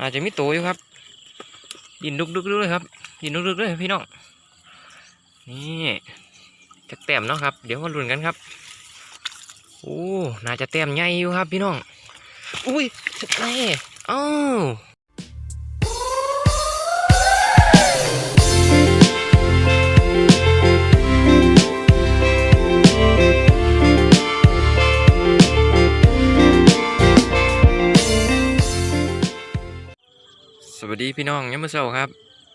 อาจจะมีตัวอยู่ครับ ดินดุกดุกๆด้วยครับ ดินดุกดุกๆด้วยพี่น้อง นี่จะแต้มเนาะครับ เดี๋ยวมาลุ้นกันครับ โอ้ น่าจะแต้มใหญ่อยู่ครับ พี่น้อง อุ้ยแม่อ้าว ดีพี่น้องยามมื้อเช้าครับ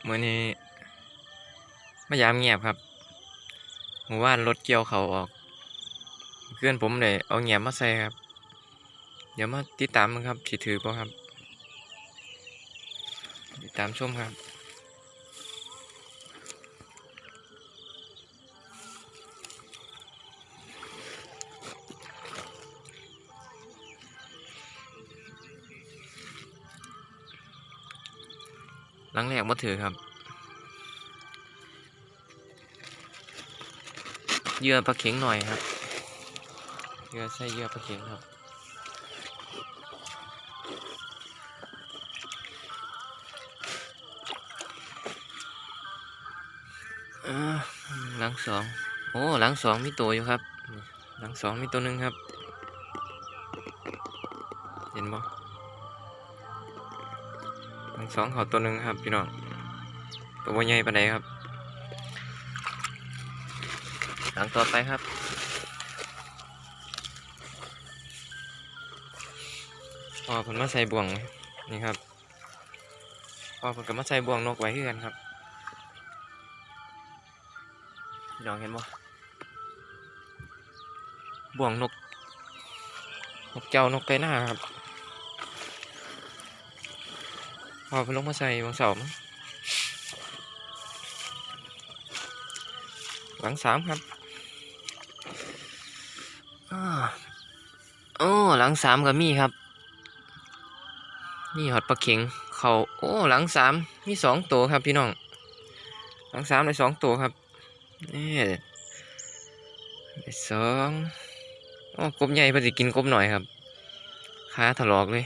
มื้อนี้มายามเงียบครับหมู่บ้านรถเกี่ยวเขาออกเพื่อนผมเลยเอาเงียบมาใส่ครับ เดี๋ยวมาติดตามมันครับสิถือป่ะครับ ติดตามชมครับ หลังแรกมาถือครับเยื่อปลาเข็งหน่อยครับเยื่อใส่เยื่อปลาเข็งครับอ่าหลังสองโอ้หลังสองมีตัวอยู่ครับหลังสองมีตัวหนึ่งครับ เห็นบ่หลัง สองเขาตัวหนึ่งครับพี่น้องตัวบ่ใหญ่ปานใดครับ หลังต่อไปครับ พอผมมาใส่บ่วงนี่ครับ พอผมก็มาใส่บ่วงนกไว้คือกันครับพี่น้องเห็นบ่บ่วงนก นกเจ้านกไก่หน้าครับ พอเพิ่นลงมาใส่บางเสาร์มั้งหลังสามครับโอ้หลังสามก็มีครับ นี่หอดปลาเข็งเขาโอ้หลังสามมีสองตัวครับพี่น้อง หลังสามได้สองตัวครับนี่ได้สองโอ้กบใหญ่พอสิกินกบหน่อยครับขาถลอกเลย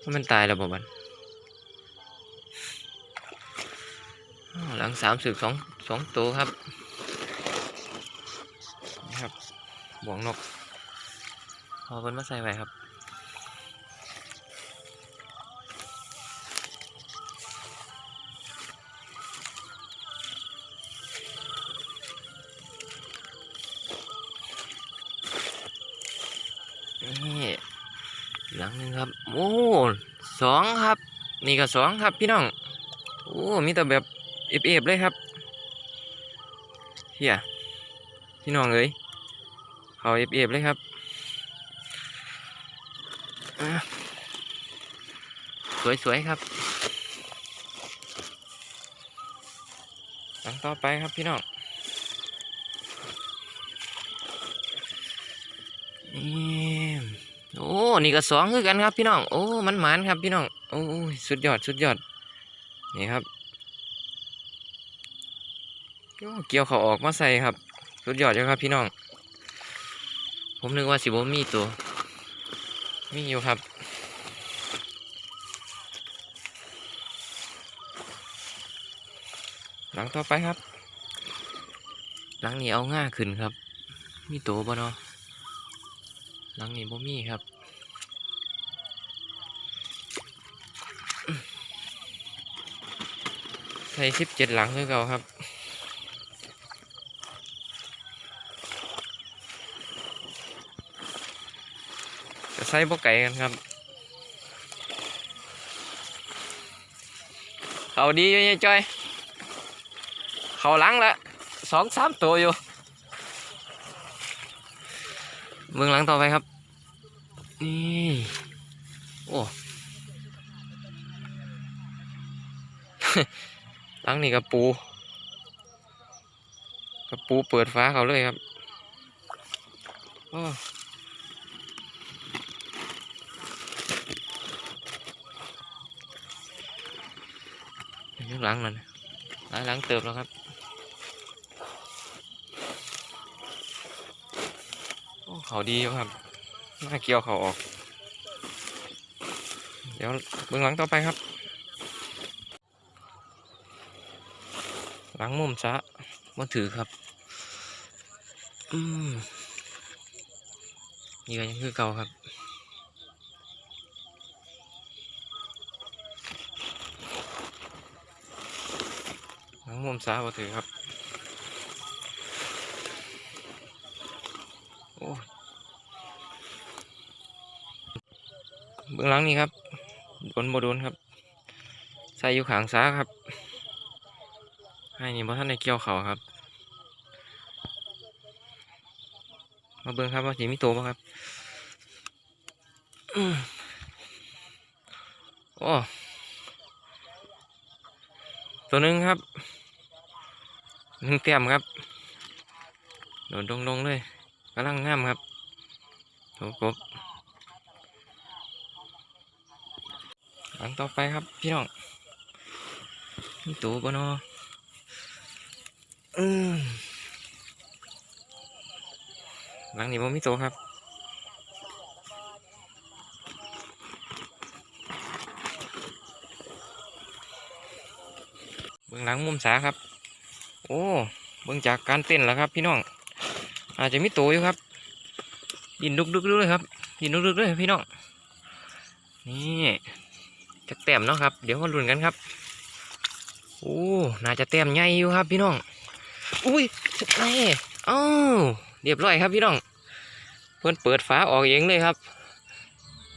ว่ามันตายแล้วบ่บัน หลังสามสึกสองสองตัวครับนี่ครับบ่วงนกพอเพิ่นมาใส่ไว้ครับนี่หลังหนึงครับโอ้สองครับ นี่ก็สองครับพี่น้องโอ้มีแต่แบบ เอฟๆเลยครับเฮียพี่น้องเอ้ยเขาเอฟๆเลยครับสวยๆครับหลังต่อไปครับพี่น้องโอ้ นี่ก็สองคือกันครับพี่น้อง โอ้ มันหมานครับพี่น้อง โอ้ยสุดยอด สุดยอด นี่ครับ เกี่ยวเขาออกมาใส่ครับสุดยอดเลยครับพี่น้อง ผมนึกว่าสิบมีตัว มีอยู่ครับหลังต่อไปครับ หลังนี้เอาง่าขึ้นครับ มีตัวบ่เนาะหลังนี้บ่มีครับใส่สิบเจ็ดหลังคือเก่าครับ จะใส่บ่ไก่กันครับเขาดีอยู่เนี่ยจ้อย เขาหลังละสองสามตัวอยู่เมืองหลังต่อไปครับ นี่โอ้หลังนี่กระปูกระปูเปิดฟ้าเขาเลยครับโอ้ ยกหลังนั่นหลายหลังเติบแล้วครับโอ้เขาดีครับน่าเกี่ยวเขาออก เดี๋ยวเบื้องหลังต่อไปครับ หลังมุมซะมาถือครับอืมเยื่อยังคือเก่าครับ หลังมุมซะมาถือครับ โอ้เบื้องหลังนี่ครับโดนบ่โดนครับ ใส่อยู่ขางซ้าครับให้นี่บ่ท่านในเกี่ยวเขาครับ มาเบิ่งครับว่าสิมีโตบ่ครับ โอ้ตัวหนึ่งครับ หนึ่งเต็มครับ โดนลงๆเลยกำลังงามครับโถกบหลังต่อไปครับพี่น้องตัวบนออืมหลังนี้บ่มีตัวครับเบื้องหลังมุมสาครับ โอ้เบื้องจากการเต้นแล้วครับ พี่น้อง อาจจะมีตัวอยู่ครับยินดุกดุกๆเลยครับยินดุกดุกๆเลยพี่น้อง นี่จะแต้มเนาะครับ เดี๋ยวมาลุ้นกันครับ โอ้ น่าจะแต้มใหญ่อยู่ครับ พี่น้อง อุ้ยนี่อ้าเรียบร้อยครับพี่น้อง เพิ่นเปิดฝาออกเองเลยครับ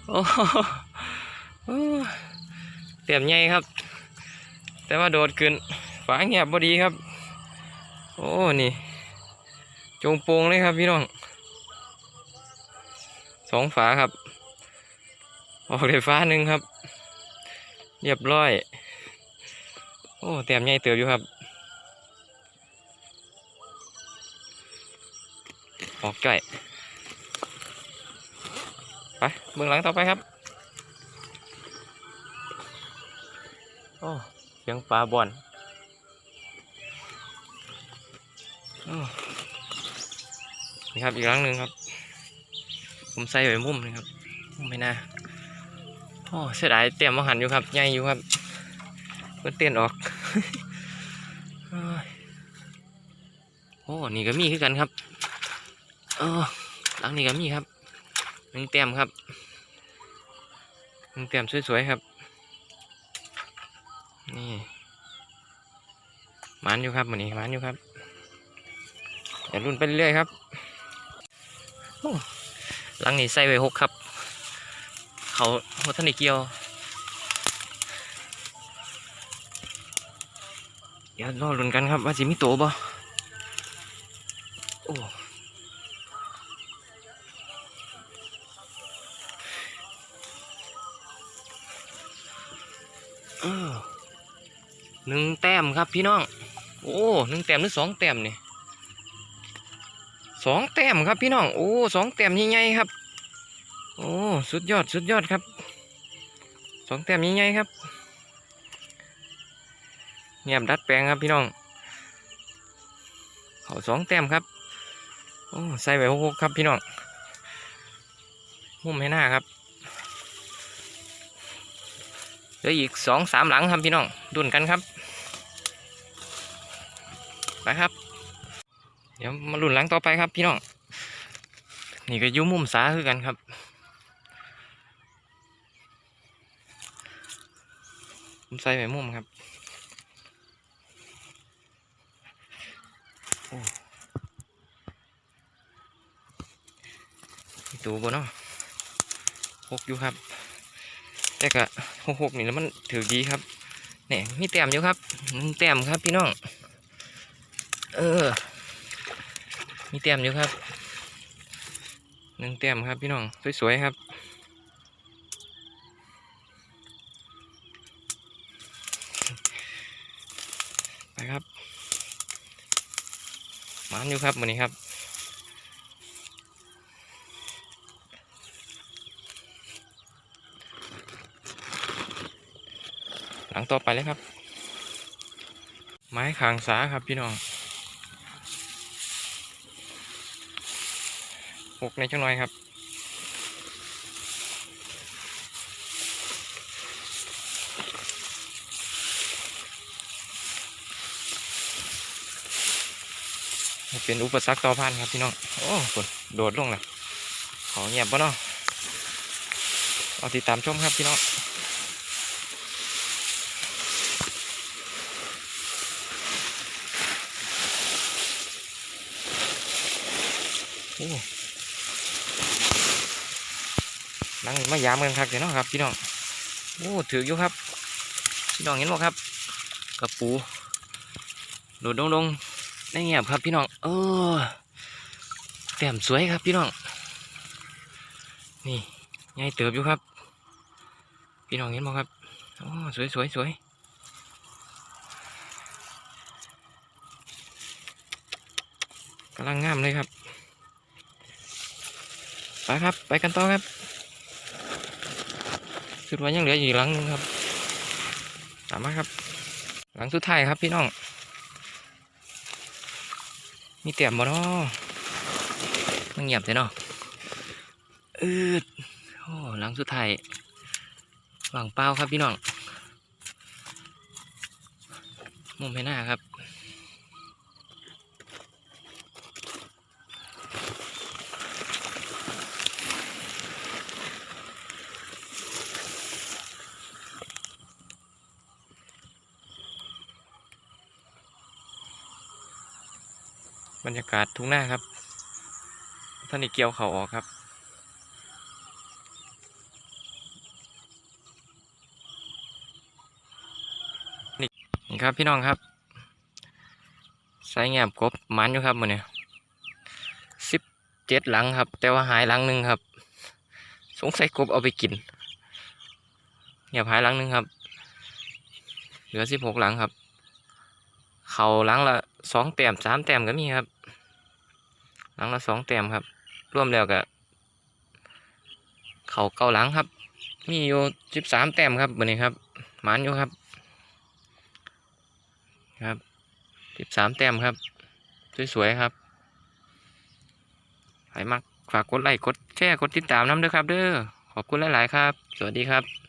โอ้โหโอ้แต้มใหญ่ครับ แต่ว่าโดดขึ้นฝาเงียบพอดีครับ โอ้ นี่ จงโปงเลยครับพี่น้อง สองฝาครับ ออกเลยฟ้าหนึ่งครับ เรียบร้อย โอ้แต้มใหญ่เติบอยู่ครับ ออกไก่ไปเบื้องหลังต่อไปครับ โอ้เสียงปลาบอน นี่ครับอีกหลังหนึ่งครับ ผมใส่ไว้มุมนี่ครับมุมไม่น่าโอ้เสียดายเตรียมมาหันอยู่ครับใหญ่อยู่ครับเพิ่นเต้นออกโอ้โอ้นี่ก็มีคือกันครับเออหลังนี้ก็มีครับหนึ่งเต็มครับหนึ่งเต็มสวยๆครับ นี่มันอยู่ครับมันนี้มันอยู่ครับ อย่ารุ่นไปเรื่อยครับหลังนี้ใส่ไว้หกครับ เขาหัวท่านได้เกียว เดี๋ยวรอลุ้นกันครับว่าสิมีโตบ่โอ้หนึ่งแต้มครับพี่น้อง โอ้หนึ่งแต้มหรือสองแต้มนี่ สองแต้มครับพี่น้องโอ้สองแต้มใหญ่ๆครับ โอ้สุดยอดสุดยอดครับสองแต้มใหญ่ๆครับเงียบดัดแปลงครับพี่น้อง เขาสองแต้มครับโอ้ใส่ไว้หกครับพี่น้องมุมให้หน้าครับเหลืออีกสองสามหลังครับพี่น้องดุนกันครับไปครับ ดี๋ยวมาลุ้นหลังต่อไปครับพี่น้อง นี่ก็ยุ่มุมสาคือกันครับ ผมใส่ไว้มุมครับโอ้มีตัวบนเนาะหกอยู่ครับ แต่กะหกหกนี่แล้วมันถือดีครับ เนี่ยมีแต้มอยู่ครับ แต้มครับพี่น้อง เออ มีแต้มอยู่ครับหนึ่งแต้มครับพี่น้องสวยๆครับไปครับมันอยู่ครับวันนี้ครับหลังต่อไปเลยครับ ไม้ขางสาครับพี่น้อง หกในช่องน้อยครับเป็นอุปสรรคต่อพันครับพี่น้อง โอ้ฝนโดดลงแล้ขอเงียบปะเนาะเอาติดตามชมครับพี่น้องโอ้ นั่งมายามกันครับเดี๋ยวเนะครับพี่น้องโอ้ถืออยู่ครับพี่น้องเห็นบ่ครับกระปูโดดลงลงได้เงียบครับพี่น้องเออแต้มสวยครับพี่น้องนี่ใหญ่เติบอยู่ครับ พี่น้องเห็นบ่ครับโอ้สวยสวยสวยกำลังงามเลยครับไปครับ ไปกันต่อครับ สุดว่ายังเหลืออีกหลังหนึงครับตามมาครับ หลังสุดท้ายครับพี่น้อง มีเตียมบ่เนาะมันเงียบเลยเนาะอืดโอ้หลังสุดท้ายหลังเปล่าครับพี่น้องมุมให้หน้าครับ บรรยากาศทุ่งหน้าครับ ท่านนี่เกี่ยวเขาออกครับ นี่ครับพี่น้องครับใส่แงบกบมันอยู่ครับมันเนี่ยสิบเจ็ดหลังครับ แต่ว่าหายหลังหนึ่งครับ สงสัยกบเอาไปกินเงียบหายหลังหนึ่งครับ เหลือสิบหกหลังครับ เขาหลังละสองแต้มสามแต้มก็มีครับ หลังละสองแต้มครับ รวมแล้วก็เขาเก้าหลังครับ มีอยู่สิบสามแต้มครับวันนี้ครับหมันอยู่ครับ ครับสิบสามแต้มครับ สวยๆครับใครมักฝากกดไลค์กดแชร์กดติดตามน้ำด้อครับ เด้อขอบคุณหลาย ๆ ครับ สวัสดีครับ